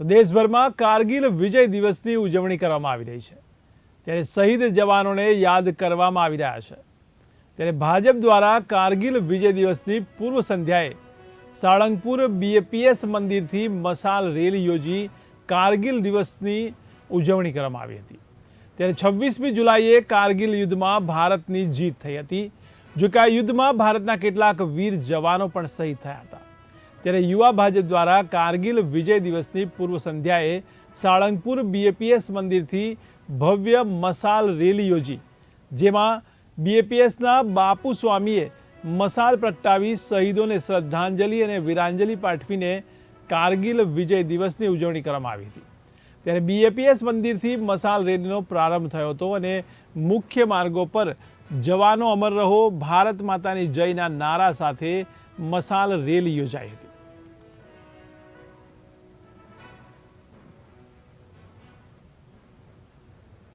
દેશભરમાં કારગિલ વિજય દિવસની ઉજવણી કરવામાં આવી રહી છે. ત્યારે શહીદ જવાનોને યાદ કરવામાં આવી રહ્યા છે. ત્યારે ભાજપ દ્વારા કારગિલ વિજય દિવસની પૂર્વ સંધ્યાએ સાળંગપુર બીએપીએસ મંદિરથી મસાલ રેલી યોજી કારગિલ દિવસની ઉજવણી કરવામાં આવી હતી. ત્યારે છવ્વીસમી જુલાઈએ કારગિલ યુદ્ધમાં ભારતની જીત થઈ હતી. જો કે આ યુદ્ધમાં ભારતના કેટલાક વીર જવાનો પણ શહીદ થયા હતા. ત્યારે યુવા ભાજપ દ્વારા કારગિલ વિજય દિવસની પૂર્વ સંધ્યાએ સાળંગપુર બીએપીએસ મંદિરથી ભવ્ય મસાલ રેલી યોજી, જેમાં બીએપીએસના બાપુ સ્વામીએ મસાલ પ્રગટાવી શહીદોને શ્રદ્ધાંજલિ અને વીરાંજલિ પાઠવીને કારગિલ વિજય દિવસની ઉજવણી કરવામાં આવી હતી. ત્યારે બીએપીએસ મંદિરથી મસાલ રેલીનો પ્રારંભ થયો હતો અને મુખ્ય માર્ગો પર જવાનો અમર રહો, ભારત માતાની જયના નારા સાથે મસાલ રેલી યોજાઈ હતી.